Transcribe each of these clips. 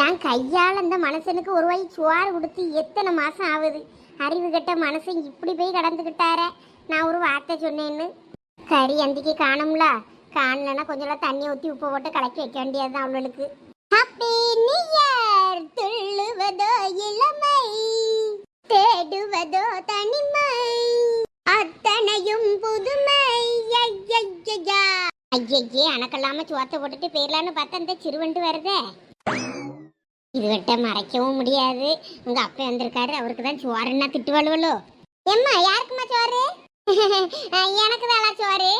என் கையால் அந்த மனுஷனுக்கு ஒரு வாய் சுவாறு கொடுத்து எத்தனை மாதம் ஆகுது? அறிவு கட்ட மனுஷன் இப்படி போய் கடந்துக்கிட்டார நான் ஒரு வார்த்தை சொன்னேன்னு. கறி அந்திக்கு காணும்ல. காணலன்னா கொஞ்சம் தண்ணி ஊற்றி உப்பு போட்டு கலக்கி வைக்க வேண்டியதுதான் அவளுக்கு. ஹாப்பி நியர் துள்ளுவதோ இளமை. தேடுவதோ தனிமை. அத்தனையும் புதுமை. ஐயையையா. ஐயையே அணக்கல்லாம சுவாத்த போட்டுட்டு போயிடலான்னு பார்த்தா இந்த சிறுவண்டு வருதே. இதுகிட்ட மறைக்கவும் முடியாது. உங்க அப்பா வந்திருக்காரு அவருக்கு தான் சோறுன்னா திட்டுவாளுவலோ எம்மா யாருக்குமா சோறு? எனக்கு தான் சோறு?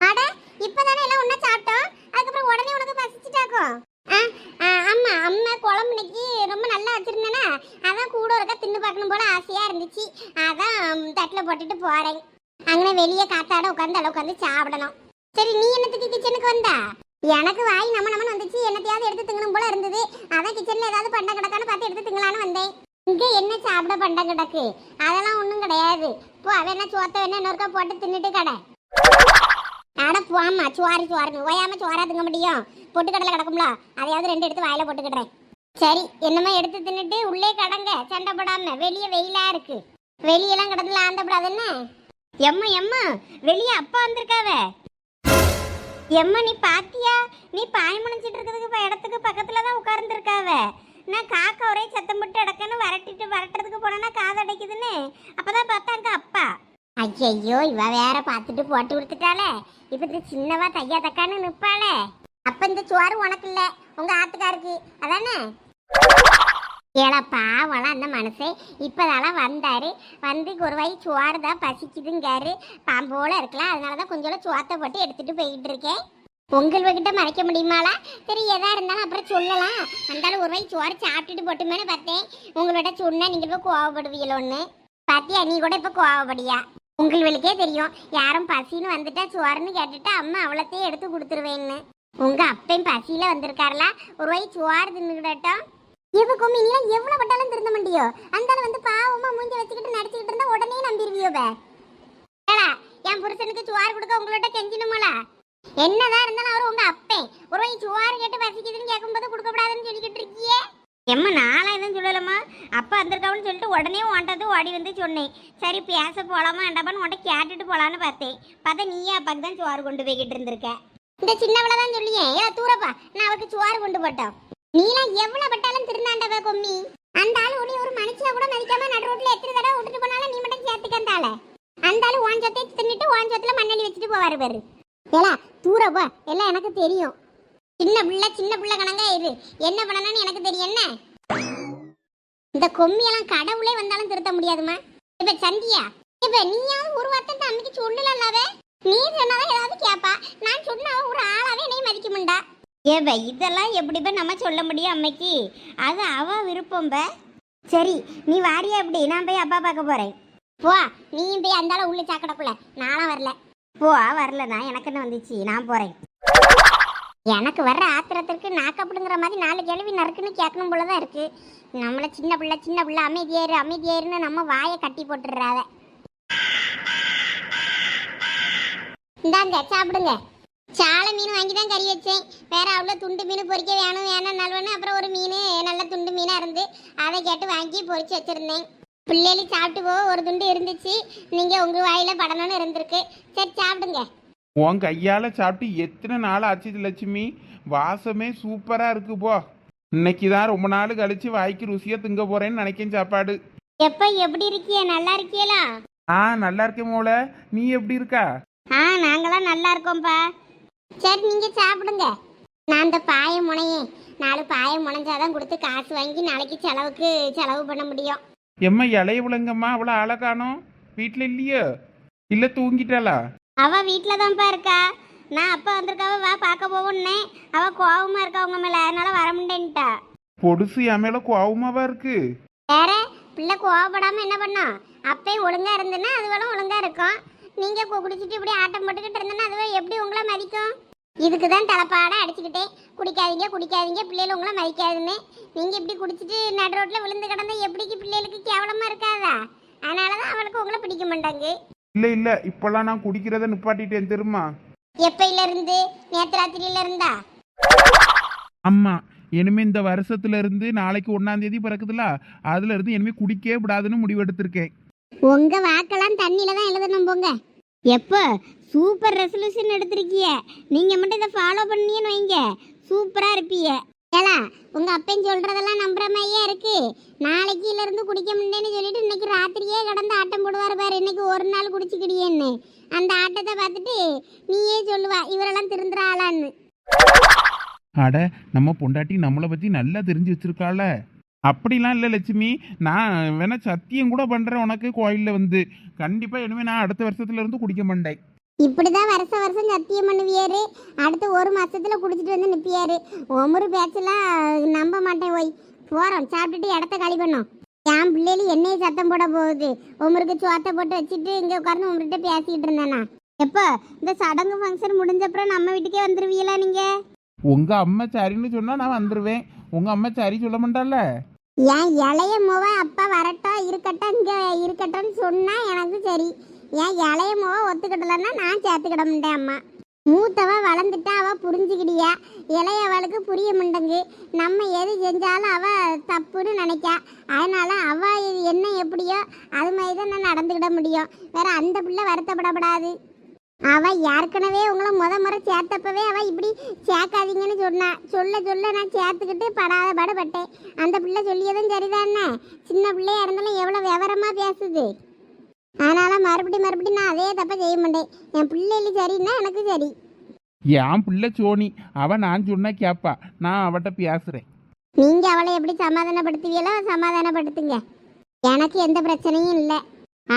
அட இப்பதானே எல்லாம் ஒண்ணா சாப்பிட்டோம். அதுக்கப்புறம் உடனே உனக்கு பசிச்சுட்டாக்கும் ஆ, ஆ, அம்மா அம்மா குழம்பு இன்னைக்கு ரொம்ப நல்லா வச்சிருந்தேனா. அதான் கூட ஒருக்கா தின்னு பார்க்கணும் போல ஆசையா இருந்துச்சு. அதான் தட்டில் போட்டுட்டு போறேன். அங்கே வெளியே காத்தாட உட்காந்து அளவு உட்காந்து சாப்பிடணும். சரி நீ என்னத்துக்கு கிச்சனுக்கு வந்தா? எனக்கு வாய் நம்ம நம்ம வந்துச்சு. என்னத்தையாவது எடுத்து திங்கணும் போல இருந்தது. அதான் கிச்சன்ல ஏதாவது பண்டம் கிடக்கான்னு பார்த்து எடுத்து திங்கலான்னு வந்தேன். இங்க என்ன சாப்பிட பண்டம் கிடக்கு? அதெல்லாம் ஒண்ணும் கிடையாது. போ அவ என்ன சோத்த வேணா இன்னொருக்கா போட்டு தின்னுட்டு கடை. அட போமா சுவாரி சுவாருன்னு ஓயாம சுவாரா திங்க முடியும். பொட்டு கடலை கிடக்கும்ல அதையாவது ரெண்டு எடுத்து வாயில போட்டுக்கிடுறேன். சரி என்னமோ எடுத்து தின்னுட்டு உள்ளே கடங்க. சண்டை போடாம. வெளியே வெயிலா இருக்கு. வெளியெல்லாம் கிடந்துல ஆந்தப்படாது என்ன? எம்மா எம்மா. வெளியே அப்பா வந்திருக்காவே. எம்மா நீ பாத்தியா? நீ பாய் முடிஞ்சிட்டு இருக்கிறதுக்கு இப்போ இடத்துக்கு பக்கத்துல தான் உட்கார்ந்துருக்காவ. நான் காக்கா ஒரே சத்தம் போட்டு இடக்கன்னு வரட்டிட்டு வரட்டுறதுக்கு போனா காது அடைக்குதுன்னு. அப்பதான் பார்த்தாங்க அப்பா. ஐயையோ இவ வேற பார்த்துட்டு போட்டு கொடுத்துட்டாளே. இப்ப இந்த சின்னவா தையா தக்கான்னு நிப்பாளே. அப்ப இந்த சோறு உனக்கு இல்ல உங்க ஆத்துக்காருக்கு. அதானே? ஏழா பாவம்லாம் அந்த மனசே. இப்போதெல்லாம் வந்தார். வந்து ஒரு வயி சோறு தான் பசிக்குதுங்காரு. பாம்போல இருக்கலாம். அதனால தான் கொஞ்சம் சோத்தை போட்டு எடுத்துகிட்டு போயிட்டு இருக்கேன் உங்கள்கிட்ட மறைக்க முடியுமாளா? சரி எதா இருந்தாலும் அப்புறம் சொல்லலாம். வந்தாலும் ஒரு வயி சோறு சாப்பிட்டுட்டு போட்டுமேனு பார்த்தேன். உங்கள்கிட்ட சொன்னால் நீங்கள் இப்போ கோவப்படுவீங்களோன்னு. பார்த்தியா நீ கூட இப்போ கோவப்படியா? உங்களுக்கே தெரியும். யாரும் பசின்னு வந்துட்டா சோறுன்னு கேட்டுட்டு அம்மா அவ்வளோத்தையும் எடுத்து கொடுத்துருவேன்னு. உங்கள் அப்பையும் பசியில் வந்திருக்காருல? ஒரு வயி சோறு தின்னுக்கிட்டோம் இவ கொம்மி நீ எவ்வளவு பட்டாலும் திருந்த மாட்டியோ? அந்தால வந்து பாவமா மூஞ்சி வச்சுக்கிட்டு நடிச்சுக்கிட்டு இருந்தா உடனே நம்பிடுவியோ ஏடா என் புருஷனுக்கு சுவார் கொடுக்க உங்களோட கெஞ்சினுமோல என்னதான் இருந்தாலும் அவர் உங்க அப்பே. ஒரு வாய் சுவார் கேட்டு வசிக்குதுன்னு கேட்கும்போது கொடுக்கப்படாதுன்னு சொல்லிக்கிட்டு இருக்கியே. எம்மா நானும் எதுவும் சொல்லலம்மா. அப்பா வந்திருக்காவுன்னு சொல்லிட்டு உடனே உன்ட்டது ஓடி வந்து சொன்னேன். சரி பேச போலாமா வேண்டாமான்னு உன்ட்ட கேட்டுட்டு போலான்னு பார்த்தேன். பார்த்தா நீயே அப்பாக்கு தான் சோறு கொண்டு போய்கிட்டு இருந்திருக்க. இந்த சின்னவளை தான் சொல்லியே. ஏ தூரப்பா. நான் அவருக்கு சோறு கொண்டு போட்டோம். நீலாம் எவ்வளவு பட்டாலும் திருந்தாண்டவ கொம்மி அந்த ஆளு உனி ஒரு மனுஷியா கூட மதிக்காம நடு ரோட்ல எத்தனை தடவை விட்டுட்டு போனாலும் நீ மட்டும் சேர்த்துக்க அந்த ஆளை. அந்த ஆள் ஓன் சொத்தை தின்னுட்டு ஓன் சொத்துல மண்ணெண்ணி வச்சுட்டு போவாரு பாரு. ஏலா தூரப்பா எல்லாம் எனக்கு தெரியும். சின்ன பிள்ளை சின்ன பிள்ளை கணங்க இரு என்ன பண்ணணும்னு எனக்கு தெரியும். என்ன? இந்த கொம்மியெல்லாம் கடவுளே வந்தாலும் திருத்த முடியாதுமா இப்ப சந்தியா இப்ப நீயாவது ஒரு வார்த்தை தம்பிக்கு சொல்லலாவே நீ சொன்னாதான் ஏதாவது கேப்பா. நான் சொன்னா ஒரு ஆளாவே என்னையும் மதிக்க மாட்டா ஏவ இதெல்லாம் எப்படி போய் நம்ம சொல்ல முடியும் அம்மைக்கு? அது அவ விருப்பம் பே. சரி நீ வாரியா அப்படி நான் போய் அப்பா பார்க்க போறேன். போ நீயும் போய் அந்தால உள்ள சாக்கடைக்குள்ள. நானும் வரல. போ வரலண்ணா எனக்கு என்ன வந்துச்சு? நான் போறேன். எனக்கு வர்ற ஆத்திரத்திற்கு நாக்கப்படுங்கிற மாதிரி நாலு கேள்வி நறுக்குன்னு கேட்கணும் போல தான் இருக்கு. நம்மள சின்ன பிள்ளை சின்ன பிள்ளை அமைதியாயிரு அமைதியாயிருன்னு நம்ம வாயை கட்டி போட்டுடுறாத. இந்தாங்க சாப்பிடுங்க. சாலை மீன் வாங்கி தான் கறி வச்சேன். வேற அவ்வளோ துண்டு மீன் பொரிக்க வேணும் வேணும் நல்வனு அப்புறம் ஒரு மீன் நல்ல துண்டு மீனாக இருந்து அதை கேட்டு வாங்கி பொரிச்சு வச்சிருந்தேன். பிள்ளைகளும் சாப்பிட்டு போக ஒரு துண்டு இருந்துச்சு. நீங்கள் உங்கள் வாயில படணும்னு இருந்திருக்கு. சரி சாப்பிடுங்க. உன் கையால் சாப்பிட்டு எத்தனை நாள் ஆச்சு லட்சுமி? வாசமே சூப்பராக இருக்கு போ. இன்னைக்கு தான் ரொம்ப நாள் கழிச்சு வாய்க்கு ருசியாக திங்க போறேன்னு நினைக்கேன் சாப்பாடு. எப்போ எப்படி இருக்கிய? நல்லா இருக்கியலா? ஆ நல்லா இருக்கேன் மோள. நீ எப்படி இருக்கா? ஆ நாங்களாம் நல்லா இருக்கோம்ப்பா. சரி நீங்க சாப்பிடுங்க. நான் அந்த பாய முனையேன். நாலு பாய முனைஞ்சாதான் கொடுத்து காசு வாங்கி நாளைக்கு செலவுக்கு செலவு பண்ண முடியும். எம்மா இலைய விளங்கம்மா அவ்வளோ அழகானோ? வீட்டில் இல்லையோ? இல்லை தூங்கிட்டாளா? அவ வீட்டில தான்ப்பா இருக்கா. நான் அப்பா வந்திருக்காவ வா பார்க்க போவோன்னே. அவ கோவமா இருக்கா உங்க மேல. அதனால வர முடியேன்ட்டா பொடுசு என் மேலே கோவமாவா இருக்கு? வேற பிள்ளை கோவப்படாம என்ன பண்ணோம் அப்பே ஒழுங்கா இருந்ததுன்னா அதுவெல்லாம் ஒழுங்கா இருக்கும். நீங்க குடிச்சிட்டு இப்படி ஆட்டம் போட்டுக்கிட்டு இருந்தேன்னா அதுவே எப்படி உங்களை மதிக்கும்? இதுக்கு தான் தலைப்பாட அடிச்சுக்கிட்டே குடிக்காதீங்க குடிக்காதீங்க பிள்ளைகள் உங்களை மதிக்காதுன்னு. நீங்க இப்படி குடிச்சிட்டு நடு ரோட்ல விழுந்து கிடந்தா எப்படிக்கு பிள்ளைகளுக்கு கேவலமா இருக்காதா? அதனாலதான் அவளுக்கு உங்களை பிடிக்க மாட்டாங்க. இல்லை இல்லை இப்போல்லாம் நான் குடிக்கிறத நிப்பாட்டிட்டேன் தெரியுமா? எப்பையில இருந்து? நேத்து ராத்திரியில இருந்தா? அம்மா இனிமே இந்த வருஷத்துல இருந்து நாளைக்கு ஒன்னாம் தேதி பிறக்குதுல அதுல இருந்து இனிமே குடிக்கவே விடாதுன்னு முடிவெடுத்திருக்கேன். உங்க வாக்கெல்லாம் தண்ணியில தான் எழுதணும் போங்க. எப்போ? சூப்பர் ரெசல்யூஷன் எடுத்திருக்கிய. நீங்க மட்டும் இதை ஃபாலோ பண்ணீங்கன்னு வைங்க. சூப்பரா இருப்பீங்க. ஏலா உங்க அப்பன் சொல்றதெல்லாம் நம்புற மாதிரியே இருக்கு. நாளைக்குல இருந்து குடிக்க முடியேன்னு சொல்லிட்டு இன்னைக்கு ராத்திரியே கடந்து ஆட்டம் போடுவார் பாரு. இன்னைக்கு ஒரு நாள் குடிச்சுக்கிடியேன்னு. அந்த ஆட்டத்தை பார்த்துட்டு நீயே சொல்லுவா இவரெல்லாம் திருந்துற ஆளான்னு. அட நம்ம பொண்டாட்டி நம்மளை பத்தி நல்லா தெரிஞ்சு வச்சிருக்காள. அப்படிலாம் இல்லை லட்சுமி. நான் வேணா சத்தியம் கூட பண்றேன் உனக்கு கோயிலில் வந்து. கண்டிப்பா இனிமே நான் அடுத்த வருஷத்துல இருந்து குடிக்க மாட்டேன். இப்படிதான் வருஷம் வருஷம் சத்தியம் பண்ணுவியாரு. அடுத்து ஒரு மாசத்துல குடிச்சிட்டு வந்து நிப்பியாரு. ஒமரு பேச்செல்லாம் நம்ப மாட்டேன் ஓய். போறோம் சாப்பிட்டுட்டு இடத்த காலி பண்ணோம். என் பிள்ளைகள் என்னைய சத்தம் போட போகுது. உமருக்கு சோத்தை போட்டு வச்சுட்டு இங்க உட்கார்ந்து உங்ககிட்ட பேசிக்கிட்டு இருந்தேனா. எப்போ? இந்த சடங்கு ஃபங்க்ஷன் முடிஞ்சப்புறம் நம்ம வீட்டுக்கே வந்துருவீங்களா நீங்க? உங்க அம்மா சரின்னு சொன்னா நான் வந்துருவேன். உங்க அம்மா சரி சொல்ல மாட்டால என் இளைய முவ அப்பா வரட்டும் இருக்கட்டும் இங்க இருக்கட்டும்னு சொன்னா எனக்கு சரி. என் இளைய முவ ஒத்துக்கிடலன்னா நான் சேர்த்துக்கிட மாட்டேன் அம்மா. மூத்தவ வளர்ந்துட்டா அவ புரிஞ்சுக்கிடியா? இளையவளுக்கு புரிய மாட்டேங்கு நம்ம எது செஞ்சாலும் அவ தப்புன்னு நினைக்கா. அதனால அவ என்ன எப்படியோ அது மாதிரி தான் நான் நடந்துக்கிட முடியும். வேற அந்த பிள்ளை வருத்தப்படப்படாது. அவ ஏற்கனவே உங்களை முத முறை சேர்த்தப்பவே அவ இப்படி சேர்க்காதீங்கன்னு சொன்னா. சொல்ல சொல்ல நான் சேர்த்துக்கிட்டு படாத படப்பட்டேன் அந்த பிள்ளை சொல்லியதும் சரிதானே? சின்ன பிள்ளையா இருந்தாலும் எவ்வளோ விவரமா பேசுது? அதனால மறுபடியும் மறுபடியும் நான் அதே தப்ப செய்ய மாட்டேன். என் பிள்ளைகளும் சரின்னா எனக்கு சரி. என் பிள்ளை சோனி. அவ நான் சொன்னா கேப்பா. நான் அவட்ட பேசுறேன். நீங்க அவளை எப்படி சமாதானப்படுத்துவீங்களோ சமாதானப்படுத்துங்க. எனக்கு எந்த பிரச்சனையும் இல்லை.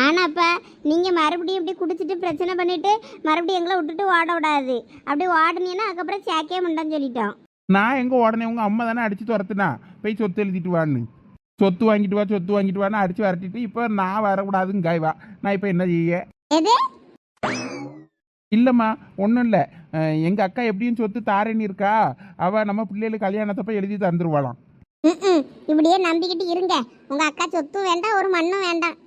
ஆனாப்பா நீங்க மறுபடியும் இப்படி குடிச்சிட்டு பிரச்சனை பண்ணிட்டு மறுபடியும் எங்களை விட்டுட்டு ஓட விடாது. அப்படி ஓடுனீங்கன்னா அதுக்கப்புறம் சேர்க்கவே மாட்டோம்னு சொல்லிட்டோம் நான் எங்க உடனே உங்க அம்மா தானே அடிச்சு துரத்துனா? போய் சொத்து எழுதிட்டு வான்னு. சொத்து வாங்கிட்டு வா சொத்து வாங்கிட்டு வான்னு அடிச்சு வரட்டிட்டு இப்போ நான் வரக்கூடாதுங்க காய் வா நான் இப்போ என்ன செய்ய? எது? இல்லைம்மா ஒன்றும் இல்லை. எங்கள் அக்கா எப்படியும் சொத்து தாரேன்னு இருக்கா? அவள் நம்ம பிள்ளைகளுக்கு கல்யாணத்தப்ப எழுதி தந்துருவாளாம். இப்படியே நம்பிக்கிட்டு இருங்க. உங்க அக்கா சொத்தும் வேண்டாம் ஒரு மண்ணும் வேண்டாம்.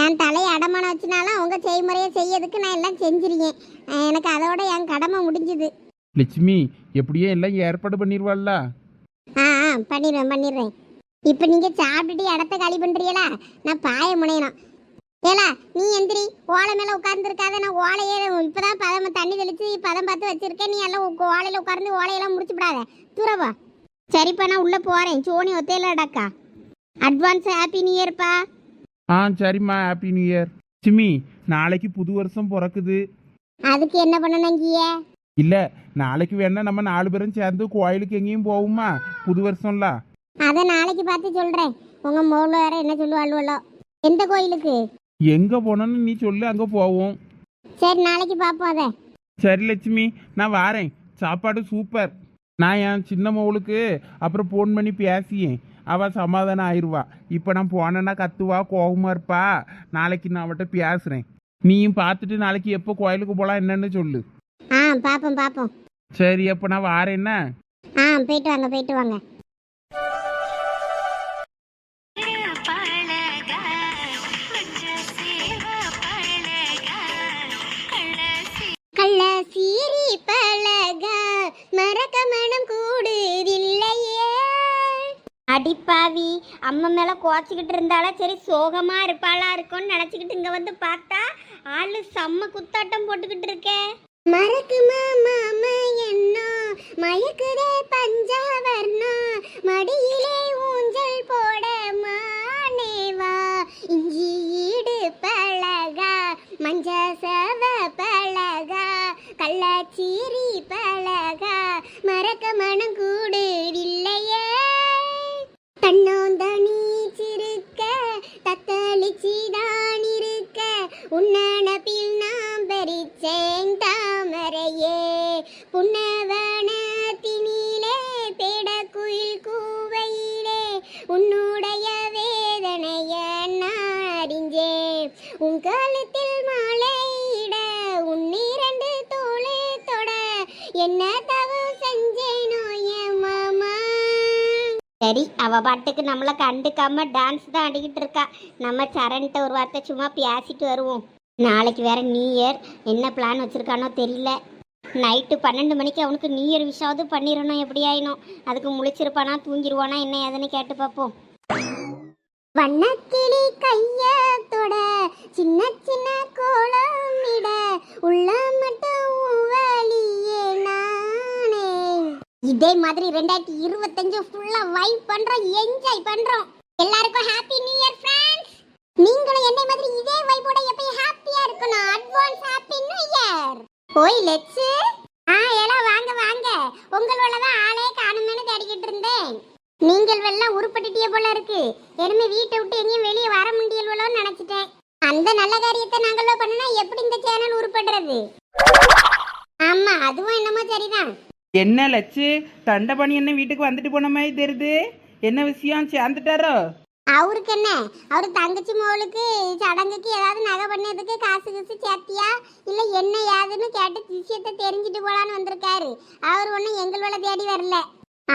என் தலையை அடமானம் வச்சுனாலும் உங்க செய்முறையை செய்யறதுக்கு நான் எல்லாம் செஞ்சிருக்கேன். எனக்கு அதோட என் கடமை முடிஞ்சுது. லட்சுமி எப்படியே எல்லாம் ஏற்பாடு பண்ணிடுவாள்ல ஆ ஆ பண்ணிடுறேன் பண்ணிடுறேன். இப்போ நீங்க சாப்பிட்டுட்டு இடத்த காலி பண்றீங்களா? நான் பாய முனையணும். ஏலா நீ எந்திரி. ஓலை மேல உட்கார்ந்துருக்காத நான் ஓலையே இப்பதான் பதம் தண்ணி தெளிச்சு பதம் பார்த்து வச்சிருக்கேன். நீ எல்லாம் ஓலையில உட்கார்ந்து ஓலையெல்லாம் முடிச்சு விடாத. தூரவா சரிப்பா நான் உள்ள போறேன். சோனி ஒத்தையிலடாக்கா அட்வான்ஸ் ஹாப்பி நியூ இயர்ப்பா ஆ சரிம்மா. ஹாப்பி நியூ இயர் லட்சுமி நாளைக்கு புது வருஷம் பிறக்குது. அதுக்கு என்ன பண்ணணுங்கிய இல்லை நாளைக்கு வேணா நம்ம நாலு பேரும் சேர்ந்து கோயிலுக்கு எங்கேயும் போவோமா? புது வருஷம்ல. அதை நாளைக்கு பார்த்து சொல்றேன். உங்க மோள வேற என்ன சொல்லுவாள்வோ எந்த கோயிலுக்கு? எங்கே போனோன்னு நீ சொல்லு அங்கே போவோம். சரி நாளைக்கு பார்ப்போம் அதை. சரி லட்சுமி. நான் வாரேன். சாப்பாடு சூப்பர். நான் என் சின்ன மவளுக்கு அப்புறம் ஃபோன் பண்ணி பேசியேன். அவள் சமாதானம் ஆயிடுவா இப்போ நான் போனேன்னா கத்துவா கோவமா இருப்பா. நாளைக்கு நான் அவட்ட பேசுகிறேன் நீயும் பார்த்துட்டு நாளைக்கு எப்போ கோயிலுக்கு போகலாம் என்னன்னு சொல்லு. ஆ பார்ப்போம் பார்ப்போம் சரி அப்போ நான் வாரேன்னா ஆ போயிட்டு வாங்க போயிட்டு வாங்க. மறக்க மனம் கூடுதில்லையே. அடிப்பாவி அம்மா மேல கோச்சிக்கிட்டு இருந்தாலும் சரி சோகமா இருப்பாளா? இருக்கும்னு நினைச்சுக்கிட்டு இங்க வந்து பார்த்தா ஆளு செம்ம குத்தாட்டம் போட்டுக்கிட்டு இருக்கே. மறக்குமா மாமா என்ன? மயக்குதே பஞ்சாவர்ணம் மடியிலே ஊஞ்சல் போடமா மானேவா இஞ்சி ஈடு பழகா மஞ்ச சவ பழகா கள்ளச்சீரி பழகா மறக்க மனம் கூடுவில்லையே தன்னோந்தனி சிறுக்க தத்தளிச்சிதான் இருக்க உன்னனப்பில் நாம் பறிச்சேன் தாமரையே. புன்ன என்ன தவு செஞ்சேனோ என் மாமா? சரி அவ பாட்டுக்கு நம்மளை கண்டுக்காம டான்ஸ் தான் ஆடிக்கிட்டு இருக்கா. நம்ம சரண்கிட்ட ஒரு வார்த்தை சும்மா பேசிட்டு வருவோம். நாளைக்கு வேற நியூ இயர் என்ன பிளான் வச்சிருக்கானோ தெரியல. நைட்டு பன்னெண்டு மணிக்கு அவனுக்கு நியூ இயர் விஷாவது பண்ணிடணும் எப்படி ஆயினும். அதுக்கு முழிச்சிருப்பானா தூங்கிடுவானா என்ன ஏதுன்னு கேட்டு பார்ப்போம். வண்ணக்கிளி கைய தொட சின்ன சின்ன கோலம் இட உள்ள மட்டும் வழியே நானே இதே மாதிரி ரெண்டாயிரத்தி இருபத்தஞ்சு ஃபுல்லா வைப் பண்றோம் என்ஜாய் பண்றோம். எல்லாருக்கும் ஹாப்பி நியூ இயர் ஃப்ரெண்ட்ஸ் நீங்களும் என்னை மாதிரி இதே வைப்போட எப்பயும் ஹாப்பியா இருக்கணும். அட்வான்ஸ் ஹாப்பி நியூ இயர் ஓய் லெட்ஸ் ஆ எல்லாம் வாங்க வாங்க. உங்களோட தான் ஆளே காணுமேனு தேடிக்கிட்டு இருந்தேன். நீங்கள் எல்லாம் உருப்பட்டுட்டிய போல இருக்கு. இனிமே வீட்டை விட்டு எங்கேயும் வெளியே வர முடியலோன்னு நினைச்சிட்டேன். அந்த நல்ல காரியத்தை நாங்களோ பண்ணுனா எப்படி இந்த சேனல் உருப்படுறது? ஆமா அதுவும் என்னமோ சரிதான். என்ன லட்சு தண்டபாணி என்ன வீட்டுக்கு வந்துட்டு போன மாதிரி தெரியுது? என்ன விஷயம்? சேர்ந்துட்டாரோ? அவருக்கு என்ன? அவரு தங்கச்சி மோளுக்கு சடங்குக்கு ஏதாவது நகை பண்ணதுக்கு காசு கீசு சேர்த்தியா? இல்ல என்ன ஏதுன்னு கேட்டு விஷயத்தை தெரிஞ்சுட்டு போலான்னு வந்திருக்காரு. அவர் ஒன்றும் எங்களோட தேடி வரல.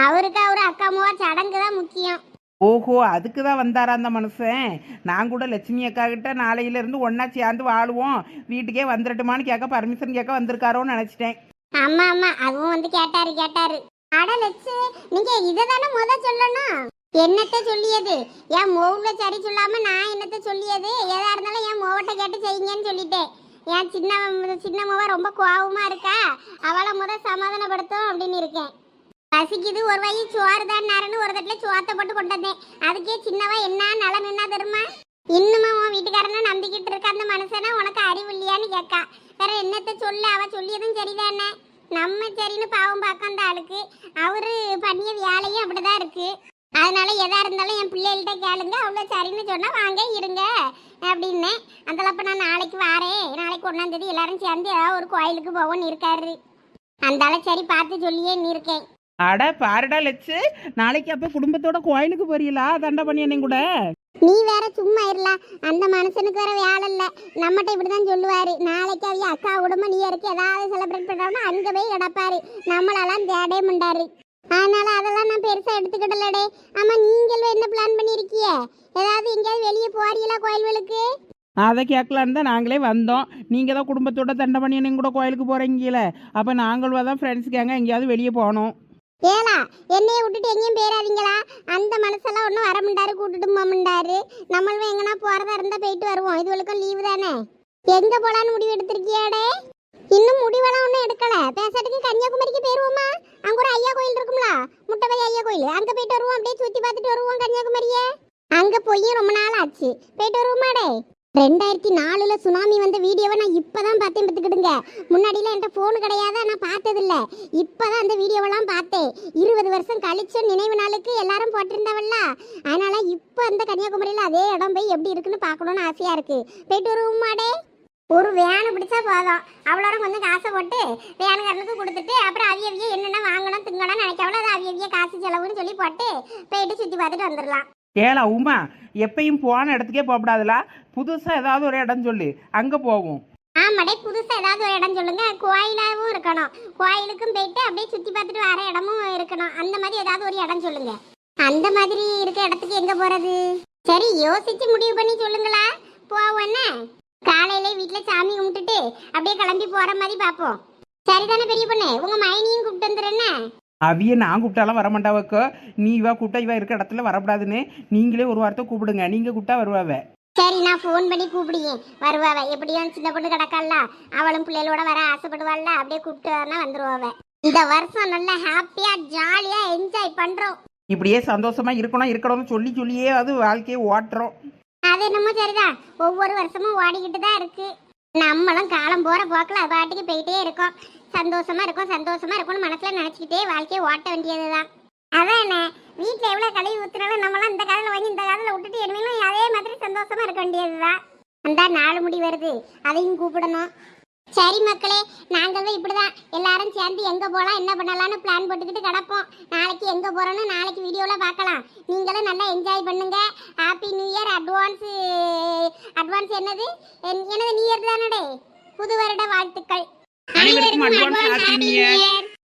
அவருக்கு அவர் அக்கா மோவா சடங்கு தான் முக்கியம். ஓஹோ அதுக்கு தான் வந்தாரா அந்த மனுஷன்? நான் கூட லட்சுமி அக்கா கிட்ட நாளையில இருந்து ஒண்ணா சேர்ந்து வாழுவோம். வீட்டுக்கே வந்துடட்டுமான்னு கேட்க பர்மிஷன் கேட்க வந்திருக்காரோன்னு நினைச்சிட்டேன். ஆமா ஆமா. அதுவும் வந்து கேட்டாரு கேட்டாரு. அட லட்சு நீங்க இதை தானே முத சொல்லணும்? என்னத்த சொல்லியது? என் மோவுல சரி சொல்லாம நான் என்னத்த சொல்லியது? எதா இருந்தாலும் என் மோவட்ட கேட்டு செய்யுங்கன்னு சொல்லிட்டேன். என் சின்ன சின்ன மோவ ரொம்ப கோவமா இருக்கா? அவளை முத சமாதானப்படுத்தும் அப்படின்னு இருக்கேன். பசிக்குது ஒரு வயசு சோறு தான் நேரம்னு ஒரு தட்டில் சோத்தை போட்டு கொண்டு வந்தேன். அதுக்கே சின்னவா என்ன நலம் என்ன தெரியுமா? இன்னுமா உன் வீட்டுக்காரனை நம்பிக்கிட்டு இருக்க அந்த மனுஷனா உனக்கு அறிவு இல்லையான்னு கேட்கா. வேற என்னத்த சொல்ல? அவ சொல்லியதும் சரிதானே நம்ம சரின்னு பாவம் பார்க்க அந்த ஆளுக்கு. அவரு பண்ணிய வேலையும் அப்படிதான் இருக்கு. அதனால எதா இருந்தாலும் என் பிள்ளைகள்கிட்ட கேளுங்க. அவ்வளோ சரின்னு சொன்னா வாங்க இருங்க அப்படின்னு. அந்தளப்ப நான் நாளைக்கு வாரேன். நாளைக்கு ஒன்றாம் எல்லாரும் சேர்ந்து ஏதாவது ஒரு கோயிலுக்கு போவோன்னு இருக்காரு. அந்த சரி பார்த்து சொல்லியே இருக்கேன். அட பாருடா லட்சு நாளைக்கு அப்போ குடும்பத்தோட கோயிலுக்கு போறீங்களா? தண்டை பண்ணி கூட. நீ வேற சும்மா இருலாம் அந்த மனுஷனுக்கு வேற வேலை இல்லை. நம்மகிட்ட இப்படிதான் சொல்லுவாரு. நாளைக்கு அவங்க அக்கா குடும்பம் நீ இருக்கு ஏதாவது செலிப்ரேட் பண்றோம்னா அங்க போய் கிடப்பாரு. நம்மளெல்லாம் தேடே முண்டாரு. அதனால அதெல்லாம் நான் பெருசா எடுத்துக்கிடலடே. ஆமா நீங்கள் என்ன பிளான் பண்ணிருக்கிய? ஏதாவது எங்கேயாவது வெளியே போறீங்களா கோயில்களுக்கு? அதை கேட்கலான்னு தான் நாங்களே வந்தோம். நீங்கள் தான் குடும்பத்தோட தண்டை பண்ணி கூட கோயிலுக்கு போகிறீங்களே அப்போ நாங்களும் தான் ஃப்ரெண்ட்ஸ் கேங்க எங்கேயாவது வெளியே போகணும். ஏலா என்னைய விட்டுட்டு எங்கேயும் போயிடாதீங்களா? அந்த மனசெல்லாம் ஒன்றும் வரமின்டாரு கூட்டிட்டு போக மாட்டாரு. நம்மளும் எங்கன்னா போறதா இருந்தா போயிட்டு வருவோம். இதுவளுக்கும் லீவு தானே? எங்க போலான்னு முடிவு எடுத்திருக்கியாடே? இன்னும் முடிவெல்லாம் ஒன்றும் எடுக்கல. பேசாட்டுக்கு கன்னியாகுமரிக்கு போயிருவோமா? அங்க ஒரு ஐயா கோயில் இருக்கும்ல? முட்டைவை ஐயா கோயில். அங்க போயிட்டு வருவோம். அப்படியே சுத்தி பார்த்துட்டு வருவோம் கன்னியாகுமரியே. அங்க போய் ரொம்ப நாள் ஆச்சு. போயிட்டு வருவோமாடே? ரெண்டாயிரத்தி நாலுல சுனாமி வந்த வீடியோவை நான் இப்பதான் பார்த்தேன் பார்த்துக்கிடுங்க. முன்னாடிலாம் என்கிட்ட ஃபோனு கிடையாது? நான் பார்த்ததில்ல. இப்பதான் அந்த வீடியோவெல்லாம் பார்த்தேன். இருபது வருஷம் கழிச்ச நினைவு நாளுக்கு எல்லாரும் போட்டிருந்தவல்ல? அதனால இப்போ அந்த கன்னியாகுமரியில அதே இடம் போய் எப்படி இருக்குன்னு பார்க்கணும்னு ஆசையா இருக்கு. போயிட்டு வருவோமாடே ஒரு வேனு பிடிச்சா போதும். அவ்வளோ கொஞ்சம் காசை போட்டு வேனுக்காரனுக்கு கொடுத்துட்டு அப்புறம் அவிய அவிய என்னென்ன வாங்கணும் திங்கணும்னு நினைக்கவளோ அது அவிய அவிய காசு செலவுன்னு சொல்லி போட்டு போயிட்டு சுற்றி பார்த்துட்டு வந்துடலாம். ஏலா உமா எப்பயும் போன இடத்துக்கே போகப்படாதுல புதுசாக ஏதாவது ஒரு இடம் சொல்லு. அங்கே போவோம் ஆமாடே புதுசா ஏதாவது ஒரு இடம் சொல்லுங்க. கோயிலாவும் இருக்கணும். கோயிலுக்கும் போயிட்டு அப்படியே சுத்தி பார்த்துட்டு வர இடமும் இருக்கணும். அந்த மாதிரி ஏதாவது ஒரு இடம் சொல்லுங்க. அந்த மாதிரி இருக்க இடத்துக்கு எங்க போறது? சரி யோசிச்சு முடிவு பண்ணி சொல்லுங்களா. போவோம் என்ன? காலையில வீட்டுல சாமி கும்பிட்டுட்டு அப்படியே கிளம்பி போற மாதிரி பாப்போம் சரிதானே பெரிய பொண்ணு? உங்க மைனியும் கூப்பிட்டு வந்துடுறேன்னு அவிய நான் கூப்பிட்டாலும் வரமாட்டாவக்கோ. நீ இவா கூப்பிட்டா இவ இருக்க இடத்துல வரக்கூடாதுன்னு நீங்களே ஒரு வாரத்தை கூப்பிடுங்க. நீங்கள் கூப்பிட்டா வருவாவ. சரி நான் ஃபோன் பண்ணி கூப்பிடுங்க வருவாவ எப்படியும் சின்ன பொண்ணு கிடக்கல்ல அவளும் பிள்ளைகளோட வர ஆசைப்படுவாள்ல அப்படியே கூப்பிட்டு வரனா வந்துருவாவ. இந்த வருஷம் நல்லா ஹாப்பியா ஜாலியா என்ஜாய் பண்றோம். இப்படியே சந்தோஷமா இருக்கணும் இருக்கணும்னு சொல்லி சொல்லியே அது வாழ்க்கையை ஓட்டுறோம். அது என்னமோ சரிதான் ஒவ்வொரு வருஷமும் ஓடிக்கிட்டு தான் இருக்கு. நம்மளும் காலம் போற போக்கில் அது பாட்டுக்கு போயிட்டே இருக்கோம். சந்தோஷமா இருக்கும் சந்தோஷமா இருக்கும்னு மனசுல நினைச்சுக்கிட்டே வாழ்க்கையை ஓட்ட வேண்டியதுதான். அதானே வீட்டில் எவ்வளோ கழுவி ஊத்துனாலும் நம்மளாம் இந்த காதில் வாங்கி இந்த சந்தோஷமா இருக்க வேண்டியதுதான். அந்த நாலு முடி வருது. அதையும் கூப்பிடணும். சரி மக்களே நாங்களும் இப்படிதான். எல்லாரும் சேர்ந்து எங்க போலாம் என்ன பண்ணலாம்னு பிளான் போட்டுக்கிட்டு கிடப்போம். நாளைக்கு எங்க போறோம்னு நாளைக்கு வீடியோல பார்க்கலாம். நீங்களும் நல்லா என்ஜாய் பண்ணுங்க. Happy new year advance advance என்னது? என்- எனது நியூ இயர் தானடே? புது வருட வாழ்த்துக்கள். அனைவருக்கும் happy new year. year.